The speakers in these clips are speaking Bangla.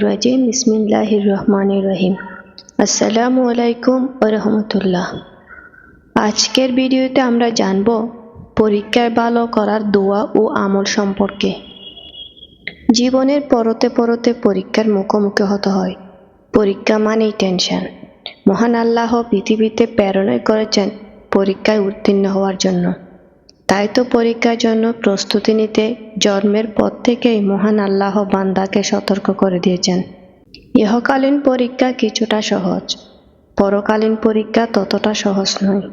রাজিম, বিসমিল্লাহির রহমানির রহিম। আসসালামু আলাইকুম রাহমাতুল্লাহ। আজকের ভিডিওতে আমরা জানব পরীক্ষায় ভালো করার দোয়া ও আমল সম্পর্কে। জীবনের পরতে পরতে পরীক্ষার মুখোমুখি হতে হয়। পরীক্ষা মানেই টেনশন। মহান আল্লাহ পৃথিবীতে প্রেরণাই করেছেন পরীক্ষায় উত্তীর্ণ হওয়ার জন্য। তাই তো পরীক্ষার জন্য প্রস্তুতি নিতে জন্মের পর থেকেই মহান আল্লাহ বান্দাকে সতর্ক করে দিয়েছেন। ইহকালীন পরীক্ষা কিছুটা সহজ, পরকালীন পরীক্ষা ততটা সহজ নয়।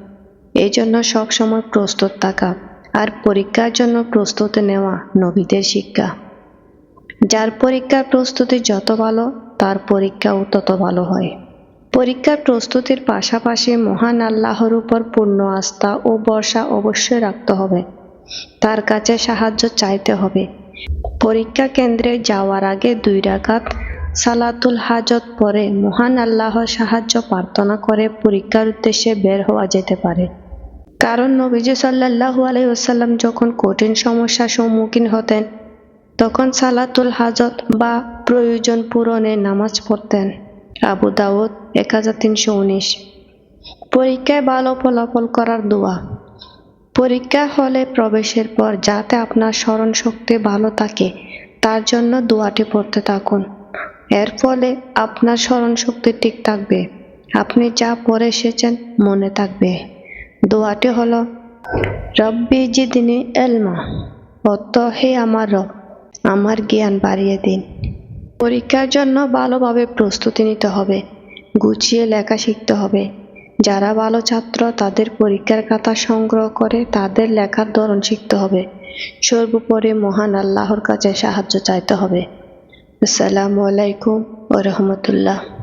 এই জন্য সবসময় প্রস্তুত থাকা আর পরীক্ষার জন্য প্রস্তুতি নেওয়া নবীদের শিক্ষা। যার পরীক্ষার প্রস্তুতি যত ভালো, তার পরীক্ষাও তত ভালো হয়। পরীক্ষার প্রস্তুতির পাশাপাশি মহান আল্লাহর উপর পূর্ণ আস্থা ও ভরসা অবশ্যই রাখতে হবে। তার কাছে সাহায্য চাইতে হবে। পরীক্ষা কেন্দ্রে যাওয়ার আগে দুই রাকাত সালাতুল হাজত পরে মহান আল্লাহর সাহায্য প্রার্থনা করে পরীক্ষার উদ্দেশ্যে বের হওয়া যেতে পারে। কারণ নবীজি সাল্লাল্লাহু আলাইহি ওয়াসাল্লাম যখন কঠিন সমস্যার সম্মুখীন হতেন, তখন সালাতুল হাজত বা প্রয়োজন পূরণে নামাজ পড়তেন। আবু দাউদ, এক হাজার তিনশো উনিশ। পরীক্ষায় ভালো ফলাফল করার দোয়া। পরীক্ষা হলে প্রবেশের পর যাতে আপনার স্মরণ শক্তি ভালো থাকে, তার জন্য দোয়াটি পড়তে থাকুন। এর ফলে আপনার স্মরণ শক্তি ঠিক থাকবে। আপনি যা পড়ে এসেছেন মনে থাকবে। দোয়াটি হল, রব্বি জিদিনী এলমা অত হে আমার রব, আমার জ্ঞান বাড়িয়ে দিন। পরীক্ষার জন্য ভালোভাবে প্রস্তুতি নিতে হবে, গুছিয়ে লেখা শিখতে হবে। যারা ভালো ছাত্র, তাদের পরীক্ষার খাতা সংগ্রহ করে তাদের লেখার ধরন শিখতে হবে। সর্বোপরি মহান আল্লাহর কাছে সাহায্য চাইতে হবে। আসসালামু আলাইকুম ও রহমতুল্লাহ।